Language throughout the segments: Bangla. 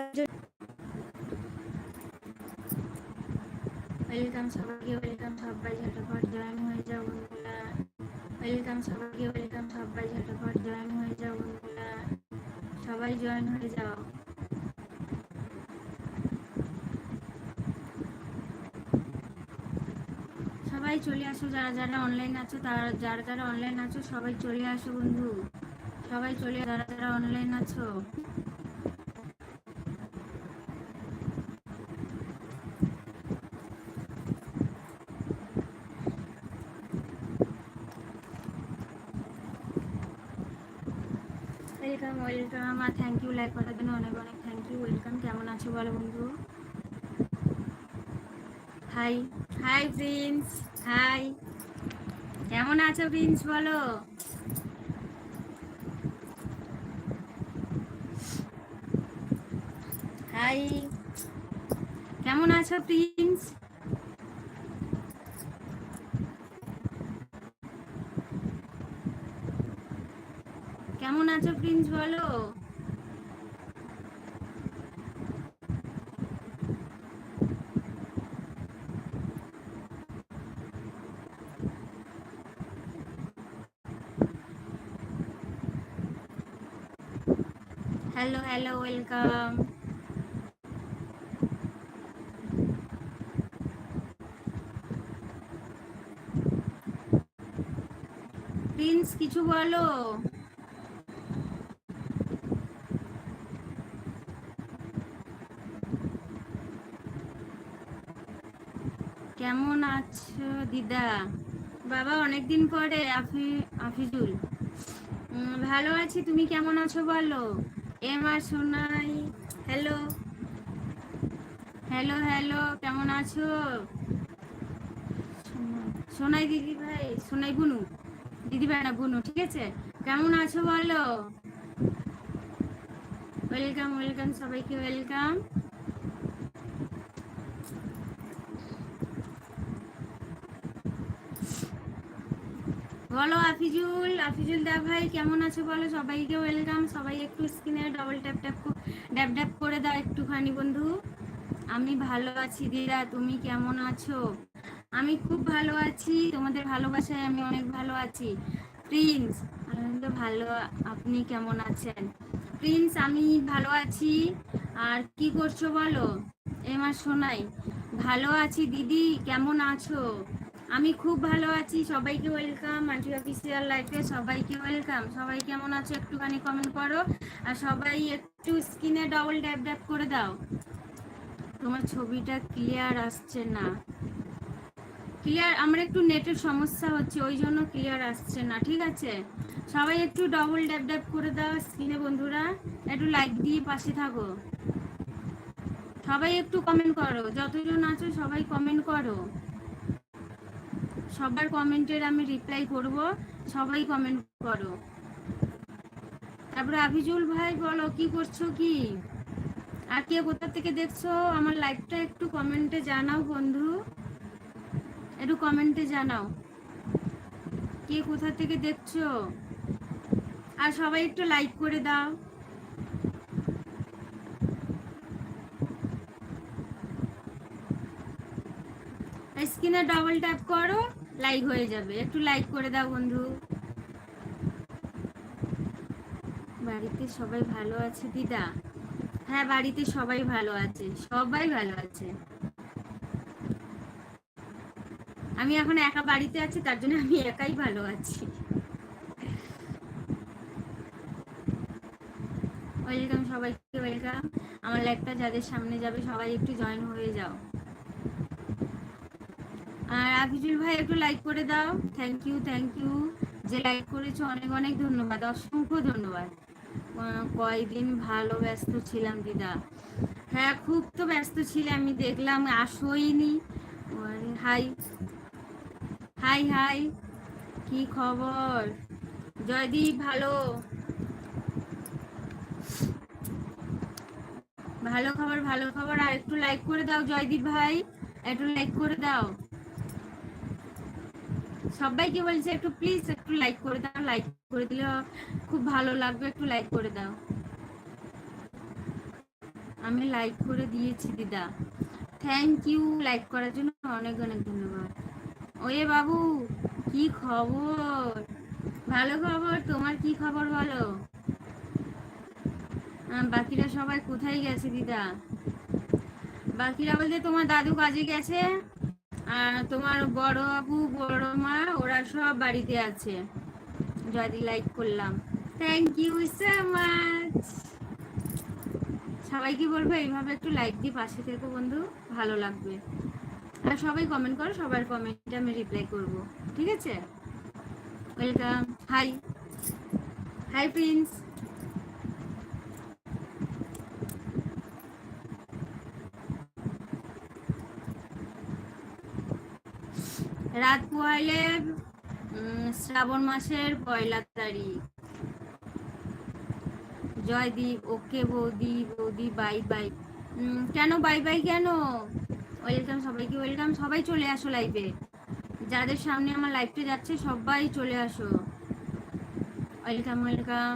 সবাই সবাই জয়েন হয়ে যাও সবাই চলে আসো, যারা যারা অনলাইন আছো, তারা যারা যারা অনলাইন আছো, সবাই চলে আসো বন্ধু। সবাই চলে যারা যারা অনলাইন আছো ওয়েলকাম ওয়েলকাম আর থ্যাংক জন্য অনেক অনেক থ্যাংক ইউ ওয়েলকাম কেমন আছো বলো বন্ধু? হাই হাই প্রিন্স হাই কেমন আছো প্রিন্স বলো? হাই কেমন আছো প্রিন্স কেমন আছো প্রিন্স বলো? হ্যালো ওয়েলকাম প্রিন্স কিছু বলো? কেমন আছো দিদা? বাবা, অনেকদিন পরে, আফি আফিজুল। ভালো আছি, তুমি কেমন আছো বলো? এম সোনাই হ্যালো হ্যালো হ্যালো কেমন আছো? সোনাই দিদি ভাই, সোনাই বুনু, দিদি ভাই না, বুনু, ঠিক আছে? কেমন আছো বলো? ওয়েলকাম ওয়েলকাম সবাইকে ওয়েলকাম বলো আফিজুল আফিজুল দা ভাই, কেমন আছো বলো? সবাইকে ওয়েলকাম সবাই একটু স্ক্রিনে ডবল ট্যাপ ট্যাপ ড্যাপ ড্যাপ করে দাও একটুখানি বন্ধু। আমি ভালো আছি দিদা, তুমি কেমন আছো? আমি খুব ভালো আছি, তোমাদের ভালোবাসায় আমি অনেক ভালো আছি। প্রিন্স তো ভালো, আপনি কেমন আছেন? প্রিন্স, আমি ভালো আছি। আর কি করছ বলো? এমার শোনাই ভালো আছি দিদি, কেমন আছো? আমি খুব ভালো আছি, সবাইকে ওয়েলকাম আন্টি অফিসিয়াল লাইফে সবাইকে ওয়েলকাম সবাই কেমন আছো একটুখানি কমেন্ট করো, আর সবাই একটু স্ক্রিনে ডবল ড্যাপ ড্যাপ করে দাও। তোমার ছবিটা ক্লিয়ার আসছে না। ক্লিয়ার আমার একটু নেটের সমস্যা হচ্ছে, ওই জন্য ক্লিয়ার আসছে না, ঠিক আছে? সবাই একটু ডবল ড্যাপ ড্যাপ করে দাও স্ক্রিনে বন্ধুরা, একটু লাইক দিয়ে পাশে থাকো। সবাই একটু কমেন্ট করো, যতজন আছো সবাই কমেন্ট করো। সবার কমেন্টের আমি রিপ্লাই করব, সবাই কমেন্ট করো। তারপরে আভিজুল ভাই বলো, কি করছ কি? আর কে কোথা থেকে দেখছ? আমার লাইভটা একটু কমেন্টে জানাও বন্ধু। একটু কমেন্টে জানাও। কে কোথা থেকে দেখছ? আর সবাই একটু লাইক করে দাও। স্ক্রিনে ডবল ট্যাপ করো। লাইক হয়ে যাবে। একটু লাইক করে দাও বন্ধু। বাড়িতে সবাই ভালো আছে, দিদা? হ্যাঁ বাড়িতে সবাই ভালো আছে। সবাই ভালো আছে। আমি এখন একা বাড়িতে আছি, তার জন্য আমি একাই ভালো আছি। ওয়েলকাম সবাইকে ওয়েলকাম আমার লাইফটা যাদের সামনে যাবে, সবাই একটু জয়েন হয়ে যাও। আর আফিজুল ভাই, একটু লাইক করে দাও। থ্যাংক ইউ থ্যাংক ইউ যে লাইক করেছ, অনেক অনেক ধন্যবাদ, অসংখ্য ধন্যবাদ। কয়দিন ভালো, ব্যস্ত ছিলাম, দিদা। হ্যাঁ খুব তো ব্যস্ত ছিলে আমি দেখলাম আসোইনি। হাই হাই হাই কি খবর? জয়দীপ, ভালো? ভালো খবর ভালো খবর। আর একটু লাইক করে দাও, জয়দীপ ভাই। একটু লাইক করে দাও। সবাইকে বলছে একটু প্লিজ একটু লাইক করে দাও লাইক করে দিলে খুব ভালো লাগবে, একটু লাইক করে দাও। আমি লাইক করে দিয়েছি, দিদা। থ্যাংক ইউ লাইক করার জন্য অনেক অনেক ধন্যবাদ। ওয়ে বাবু, কি খবর? ভালো খবর? তোমার কি খবর বলো? বাকিরা সবাই কোথায় গেছে, দিদা? বাকিরা বলতে তোমার দাদু কাজে গেছে? তোমার বড় বাবু, বড় মা, ওরা সব বাড়িতে আছে। যদি লাইক করলাম। থ্যাংক ইউ সো মাচ সবাইকে বলব এইভাবে একটু লাইক দিয়ে পাশে থেকো বন্ধু, ভালো লাগবে। আর সবাই কমেন্ট করো, সবার কমেন্টে আমি রিপ্লাই করব। ঠিক আছে? ওয়েলকাম হাই হাই প্রিন্স রাত পোহাইলে উম, শ্রাবণ মাসের পয়লা তারিখ। জয়দীপ ওকে বৌদি বৌদি বাই বাই। কেন বাই বাই কেন? ওয়েলকাম সবাইকে ওয়েলকাম সবাই চলে আসো লাইভে যাদের সামনে আমার লাইভটা যাচ্ছে সবাই চলে আসো। ওয়েলকাম ওয়েলকাম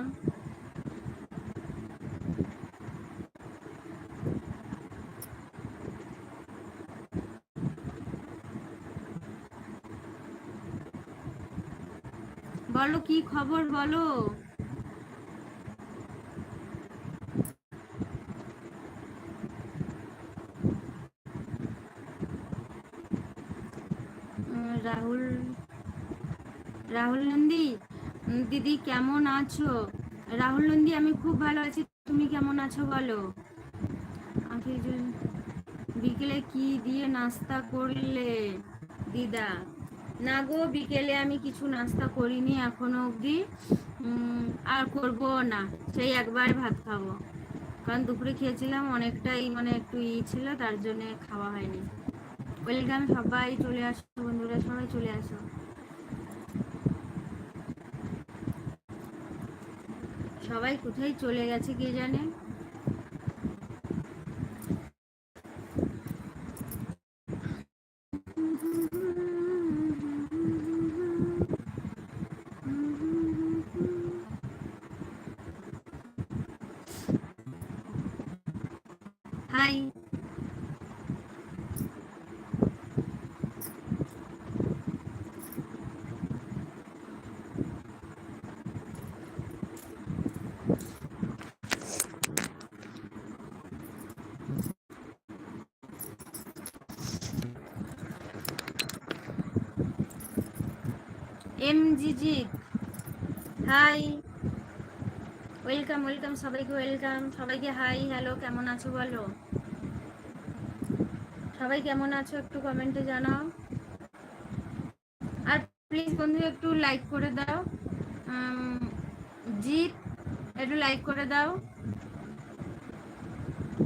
বলো, কি খবর বলো? রাহুল রাহুল নন্দী দিদি কেমন আছো? রাহুল নন্দী, আমি খুব ভালো আছি, তুমি কেমন আছো বলো? বিকেলে কি দিয়ে নাস্তা করলে? দিদা না গো, বিকেলে আমি কিছু নাস্তা করিনি এখনও অবধি। আর করব না, সেই একবার ভাত খাব। কারণ দুপুরে খেয়েছিলাম, অনেকটাই মানে একটু ই ছিল, তার জন্য খাওয়া হয়নি। ওয়েলকাম সবাই, চলে আসো বন্ধুরা, সবাই চলে আসো। সবাই কোথায় চলে গেছে কে জানে hi ji. Hi welcome welcome সবাইকে ওয়েলকাম সবাইকে হাই হ্যালো কেমন আছো বলো? সবাই কেমন আছো একটু কমেন্টে জানাও। আর প্লিজ বন্ধু, একটু লাইক করে দাও। জিৎ, একটু লাইক করে দাও।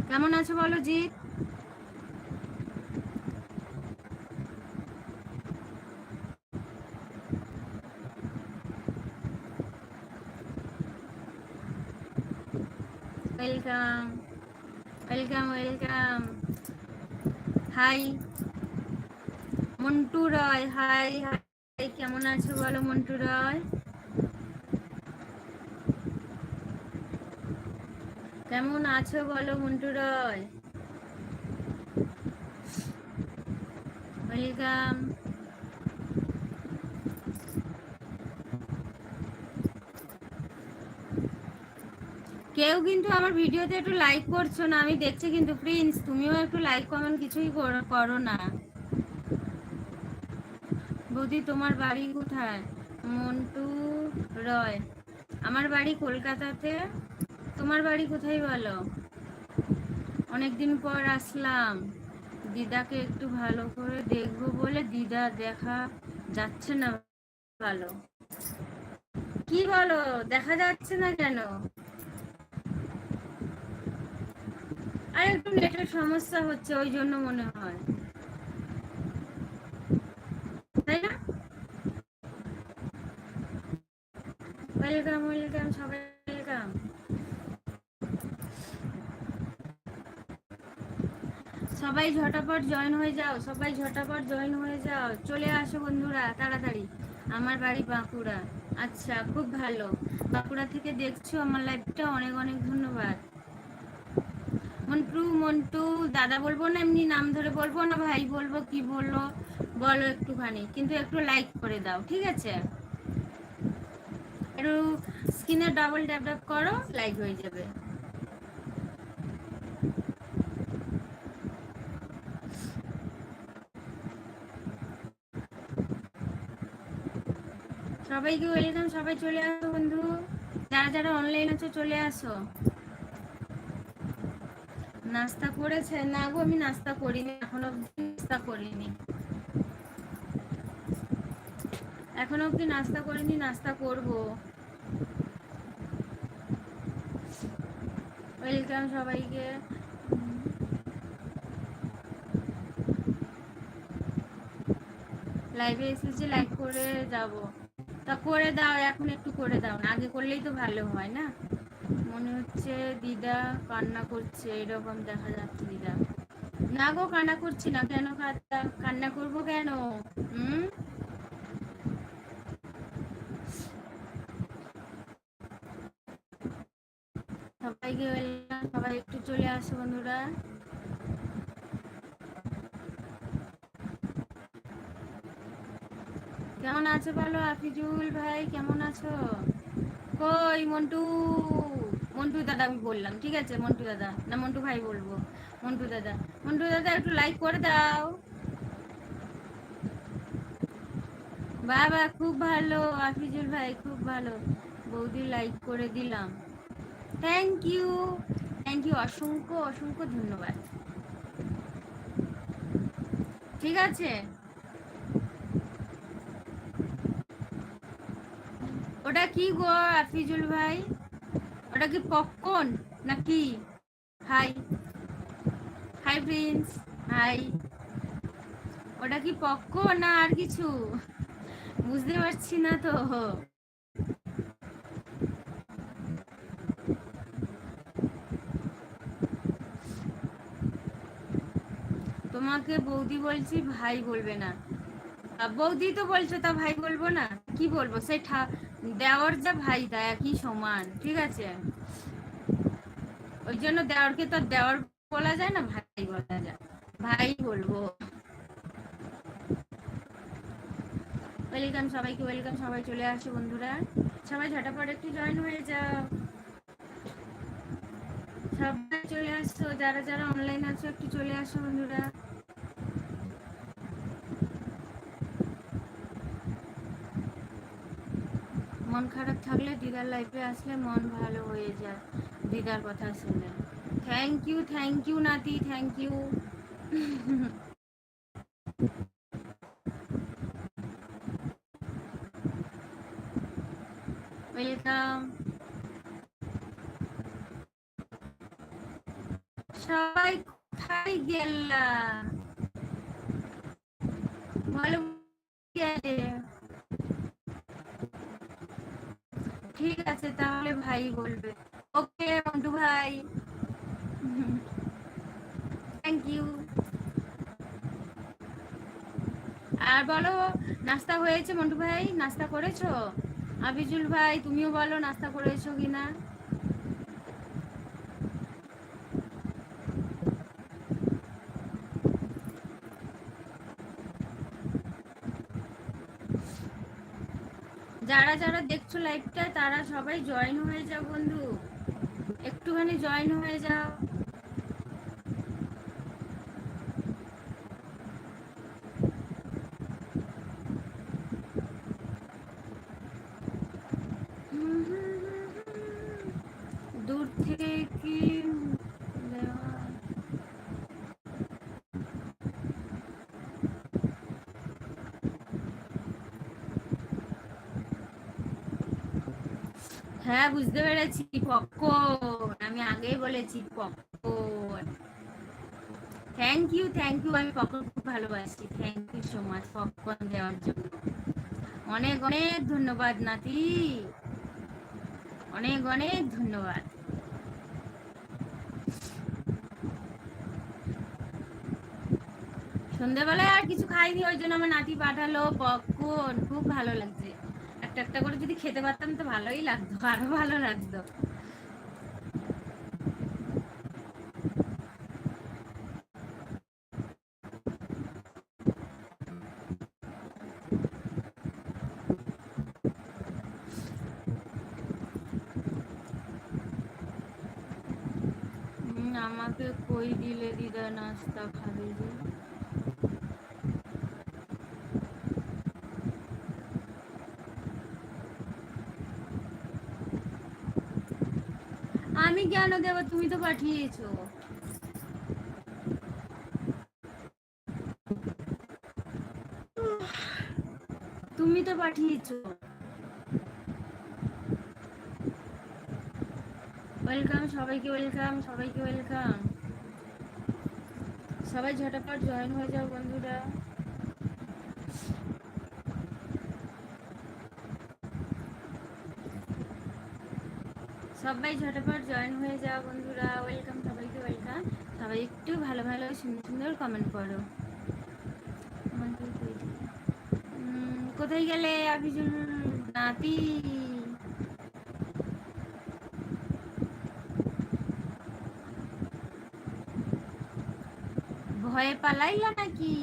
কেমন আছো বলো, Jeet? Welcome welcome welcome hi Montu Roy hi hi কেমন আছো বলো মন্টু রয় কেমন আছো বলো মন্টু রয় ওয়েলকাম কেউ কিন্তু আমার ভিডিওতে একটু লাইক করছ না, আমি দেখছি কিন্তু প্রিন্স তুমিও একটু লাইক কমেন্ট কিছুই করো না। বৌদি, তোমার বাড়ি কোথায়? মন্টু রয়, আমার বাড়ি কলকাতাতে। তোমার বাড়ি কোথায় বলো? অনেকদিন পর আসলাম। দিদাকে একটু ভালো করে দেখব বলে দিদা দেখা যাচ্ছে না ভালো। কি বলো? দেখা যাচ্ছে না কেন? আর একটু নেটের সমস্যা হচ্ছে, ওই জন্য মনে হয়। তাই না? ওয়েলকাম ওয়েলকাম সবাই ওয়েলকাম সবাই ঝটাপট জয়েন হয়ে যাও, সবাই ঝটাপট জয়েন হয়ে যাও। চলে আসো বন্ধুরা, তাড়াতাড়ি। আমার বাড়ি বাঁকুড়া। আচ্ছা খুব ভালো। বাঁকুড়া থেকে দেখছ, আমার লাইভটা অনেক অনেক ধন্যবাদ। মন্টু মন্টু, দাদা বলব না, এমনি নাম ধরে বলব না, ভাই বলব, কি বলল বলো একটুখানি, কিন্তু একটু লাইক করে দাও, ঠিক আছে? একটু স্ক্রিনে ডাবল ট্যাপ ট্যাপ করো লাইক হয়ে যাবে। সবাইকে ওয়েলকাম সবাই চলে আসো বন্ধু। যারা যারা অনলাইন আছো, চলে আসো। নাস্তা করেছে? না গো, আমি নাস্তা করিনি, এখন অব্দি নাস্তা করিনি। এখনও অব্দি নাস্তা করিনি, নাস্তা করব। ওয়েলকাম সবাইকে। লাইভে এসেছি লাইক করে যাব। তা করে দাও, এখন একটু করে দাও না, আগে করলেই তো ভালো হয় না? মনে হচ্ছে দিদা কান্না করছে, এরকম দেখা যাচ্ছে দিদা। না গো, কান্না করছি না কেন কান্না করব কেন? হুম? সবাইকে ওয়েলকাম, সবাই একটু চলে আসো বন্ধুরা। কেমন আছো বলো, আফিজুল ভাই? কেমন আছো? কই মন্টু? মন্টু দাদা আমি বললাম, ঠিক আছে মন্টু দাদা? না, মন্টু ভাই বলব। মন্টু দাদা মন্টু দাদা একটু লাইক করে দাও। বাবা, খুব ভালো, আফিজুল ভাই খুব ভালো। বৌদি লাইক করে দিলাম। থ্যাংক ইউ থ্যাংক ইউ অসংখ্য অসংখ্য ধন্যবাদ। ঠিক আছে? ওটা কি গো, আফিজুল ভাই? ওটা কি পপকর্ন নাকি? হাই হাই প্রিন্স হাই ওটা কি পপকর্ন না আর কিছু? বুঝতে পারছি না তো। তোমাকে বৌদি বলছি, ভাই বলবে না। বৌদি তো বলছো তা ভাই বলব না? কি বলব? সেই দেওয়ার যা ভাই, তা একই সমান, ঠিক আছে? ওই জন্য দেওয়ারকে তো দেওয়ার বলা যায় না, ভাই বলা যায়। ভাই বলব। ওয়েলকাম সবাইকে, ওয়েলকাম সবাই চলে আসো বন্ধুরা। সবাই ঝটাপট একটু জয়েন হয়ে যাও। সবাই চলে আসছো যারা যারা অনলাইন আছো একটু চলে আসো বন্ধুরা মন থাকলে দিদার লাইফে আসলে মন ভালো হয়ে যায়। দিদার কথা শুনে। থ্যাংক ইউ থ্যাংক ইউ নাতি থ্যাংক ইউ ওয়েলকাম সবাই কোথায় গেলা ভালো গেলে ঠিক আছে তাহলে ভাই বলবে। ওকে মন্টু ভাই। থ্যাংক ইউ আর বলো, নাস্তা হয়েছে মন্টু ভাই? নাস্তা করেছ? আবিজুল ভাই, তুমিও বলো নাস্তা করেছ কিনা? যারা যারা দেখছ লাইভটা তারা সবাই জয়েন হয়ে যাও বন্ধু। একটুখানি জয়েন হয়ে যাও দূর থেকে কি হ্যাঁ বুঝতে পেরেছি, পপকর্ন। আমি আগেই বলেছি, popcorn. Thank you thank you আমি পপকর্ন খুব ভালোবাসি। Thank you so much popcorn দেওয়ার জন্য। অনেক অনেক ধন্যবাদ, নাতি। অনেক অনেক ধন্যবাদ। সন্ধ্যেবেলায় আর কিছু খাইনি, ওই জন্য আমার নাতি পাঠালো পপকর্ন। খুব ভালো লাগছে। একটা একটা করে যদি খেতে পারতাম তো ভালোই লাগতো, আরও ভালো লাগতো। আমাকে কই দিলে দিদা নাস্তা খাবে কেন দেবো? তুমি তো পাঠিয়েছো। তুমি তো পাঠিয়েছো। ওয়েলকাম, সবাইকে ওয়েলকাম সবাইকে ওয়েলকাম। সবাই ঝটাপট জয়েন হয়ে যাও বন্ধুরা। সবাই ঝটাপট জয়েন হয়ে যাও বন্ধুরা। ওয়েলকাম সবাইকে ওয়েলকাম সবাই একটু ভালো ভালো সুন্দর সুন্দর কমেন্ট করো। কোথায় গেলে আবিজুল নাতি? ভয়ে পালাইলা নাকি?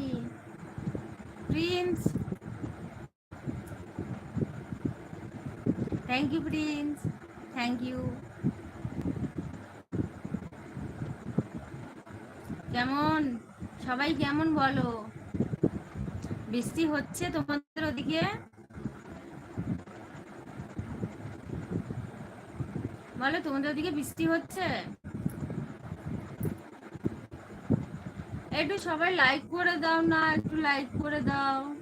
Prince thank you Prince thank you কেমন? সবাই কেমন বলো? বৃষ্টি হচ্ছে তোমাদের ওদিকে? বলো, তোমাদের ওদিকে বৃষ্টি হচ্ছে? একটু সবাই লাইক করে দাও না, একটু লাইক করে দাও।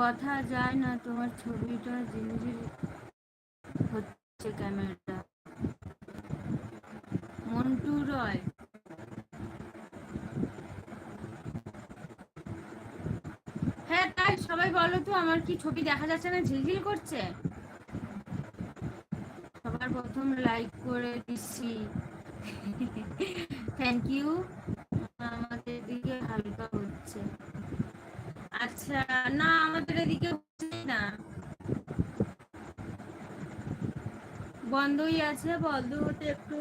কথা যায় না, তোমার ছবিটা জিঞ্জির হচ্ছে ক্যামেরাটা মন্টু রয়। হ্যাঁ তাই সবাই বলো তো, আমার কি ছবি দেখা যাচ্ছে না? ঝিলঝিল করছে? সবার প্রথম লাইক করে দিচ্ছি। থ্যাংক ইউ আমাদের দিকে হালকা হচ্ছে। আচ্ছা না না। বন্ধই আছে, বন্ধ হতে একটু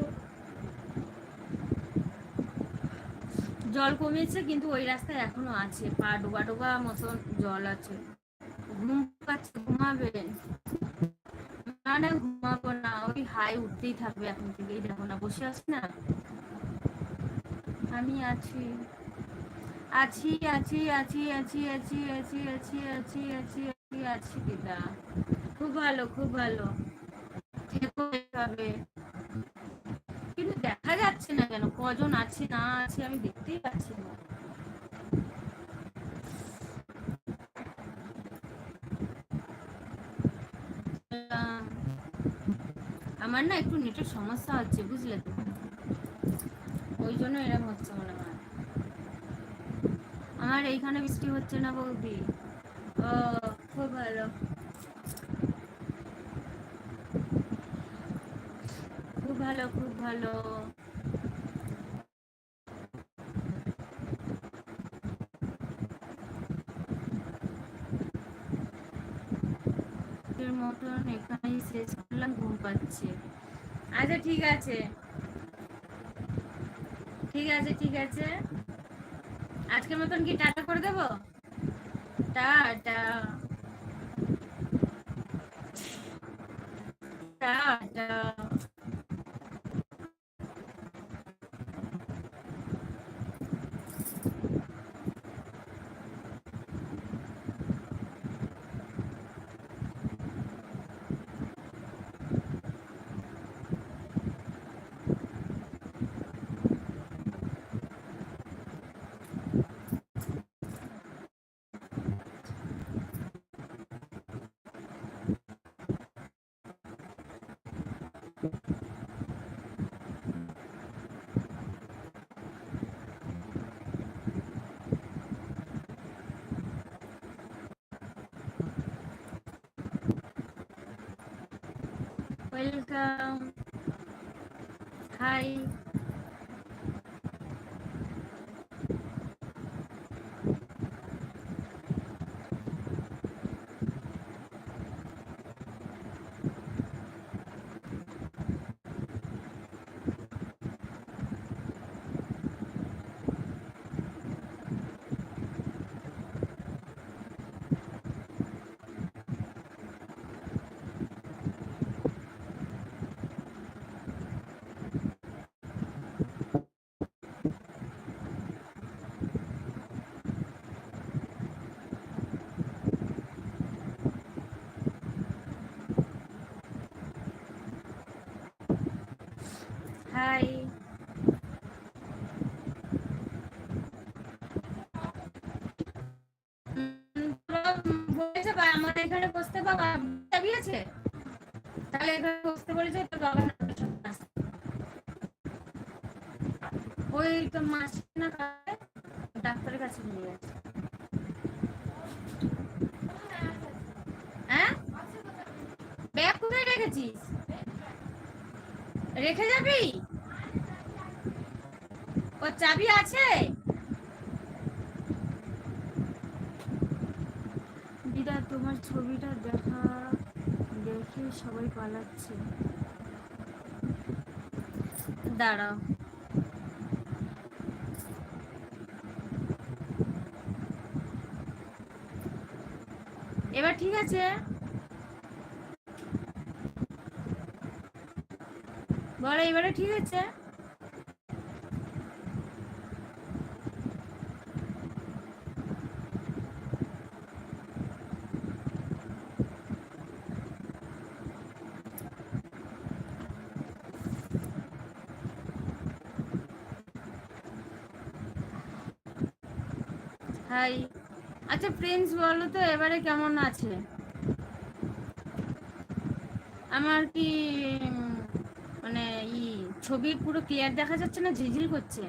জল কমেছে কিন্তু ওই রাস্তায় এখনও আছে। পা ডোবা ডোবা মতন জল আছে। ঘুম পাচ্ছে ঘুমাবেন না না, ঘুমাবো না। ওই হাই উঠতেই থাকবে এখন থেকেই। দেখো না। বসে আছি না? আমি আছি। আছি আছি আছি আছি আছি আছি আছি আছি আছি আছি আছি দিদা খুব ভালো খুব ভালো কিন্তু দেখা যাচ্ছে না কেন কজন আছে না আছে আমি দেখতেই পাচ্ছি না আমার না একটু নেটের সমস্যা হচ্ছে বুঝলে তো ওই জন্য এরকম হচ্ছে মনে হয় আমার এইখানে বৃষ্টি হচ্ছে না বৌদি? ও, খুব ভালো। খুব ভালো খুব ভালো। মতন এখানেই শেষ করলাম, ঘুম পাচ্ছে। আচ্ছা ঠিক আছে। ঠিক আছে ঠিক আছে। আজকের মতন কি টাটা করে দেবো? টাটা। টাটা। イ মাস না কাটে ডাক্তারের কাছে নিয়ে গেছে হ্যাঁ ব্যাগ কোথায় রেখেছিস রেখে যাবি? ও চাবি আছে। দিদা তোমার ছবিটা দেখা, দেখে সবাই পালাচ্ছে। দাঁড়াও। এবার ঠিক আছে। বলো এবারে ঠিক আছে হাই আচ্ছা প্রিন্স বলো তো, এবারে কেমন আছে? আমার কি মানে ই ছবি পুরো ক্লিয়ার দেখা যাচ্ছে না? ঝিঝিল করছে।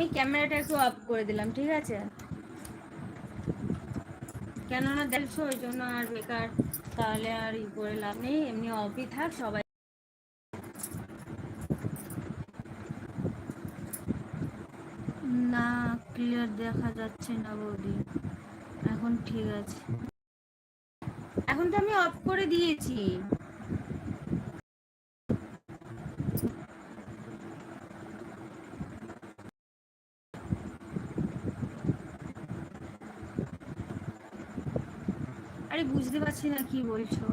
আমি ক্যামেরাটা একটু অফ করে দিলাম, ঠিক আছে? কেননা দেখছ, ওই জন্য আর বেকার, তাহলে আর ই করে লাভ নেই, এমনি অফই থাক, সবাই না ক্লিয়ার দেখা যাচ্ছে না বৌদি। এখন ঠিক আছে। এখন তো আমি অফ করে দিয়েছি। আরে বুঝতে পারছি না কি বলছো।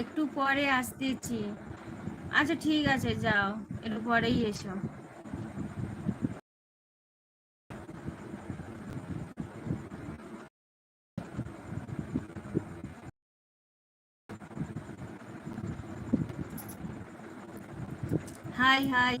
একটু পরে আসতেছি। আচ্ছা ঠিক আছে যাও একটু পরেই এসো। হাই হাই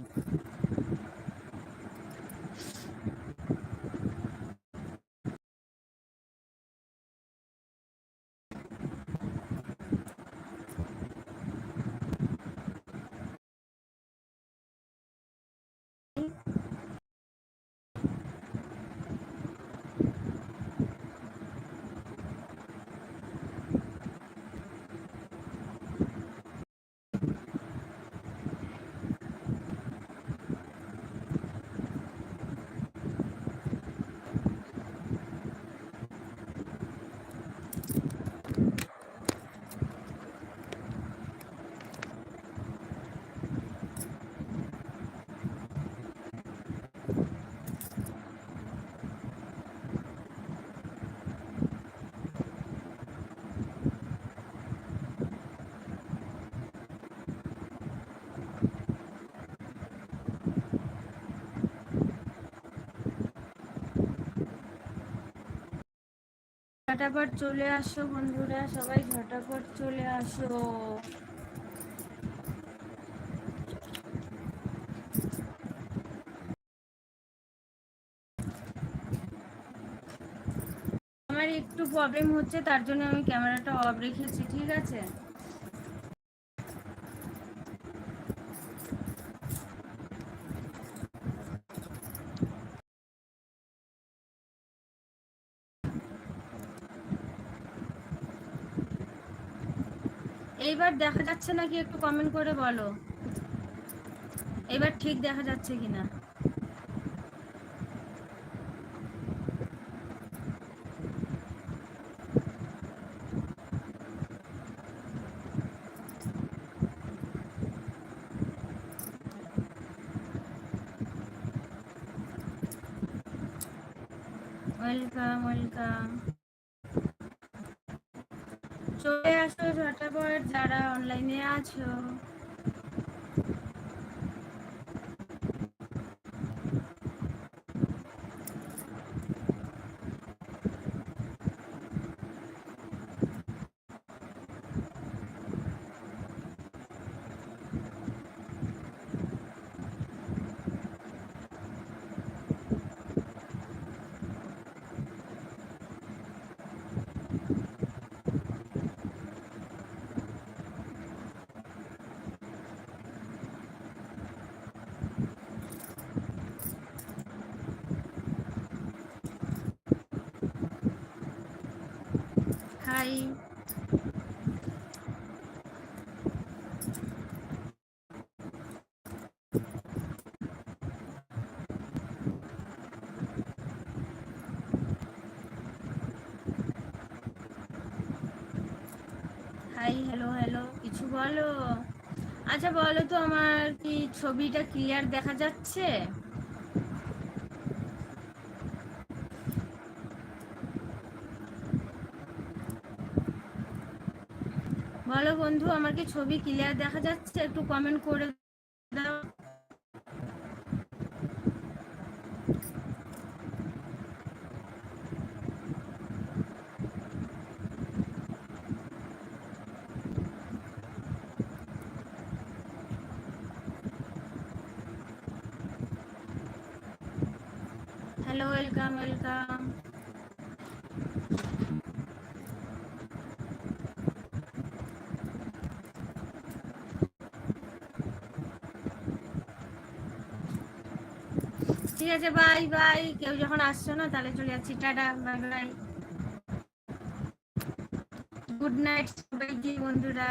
ঝটাপট চলে আসো বন্ধুরা, সবাই ঝটাপট চলে আসো। আমার একটু প্রবলেম হচ্ছে, তার জন্য আমি ক্যামেরাটা অফ রেখেছি, ঠিক আছে? এইবার দেখা যাচ্ছে নাকি একটু কমেন্ট করে বলো। এবার ঠিক দেখা যাচ্ছে কিনা ওয়েলকাম ওয়েলকাম চলে আসো ঝটাপট যারা অনলাইনে আছো হাই হাই হ্যালো হ্যালো কিছু বলো। আচ্ছা বলো তো আমার কি ছবিটা ক্লিয়ার দেখা যাচ্ছে? বলো বন্ধু, আমার কি ছবি ক্লিয়ার দেখা যাচ্ছে? একটু কমেন্ট করে দাও হ্যালো ওয়েলকাম ওয়েলকাম ঠিক আছে বাই বাই। কেউ যখন আসছো না, তাহলে চলে যাচ্ছি। Tata, bye bye. Good night সবাইকে, বন্ধুরা।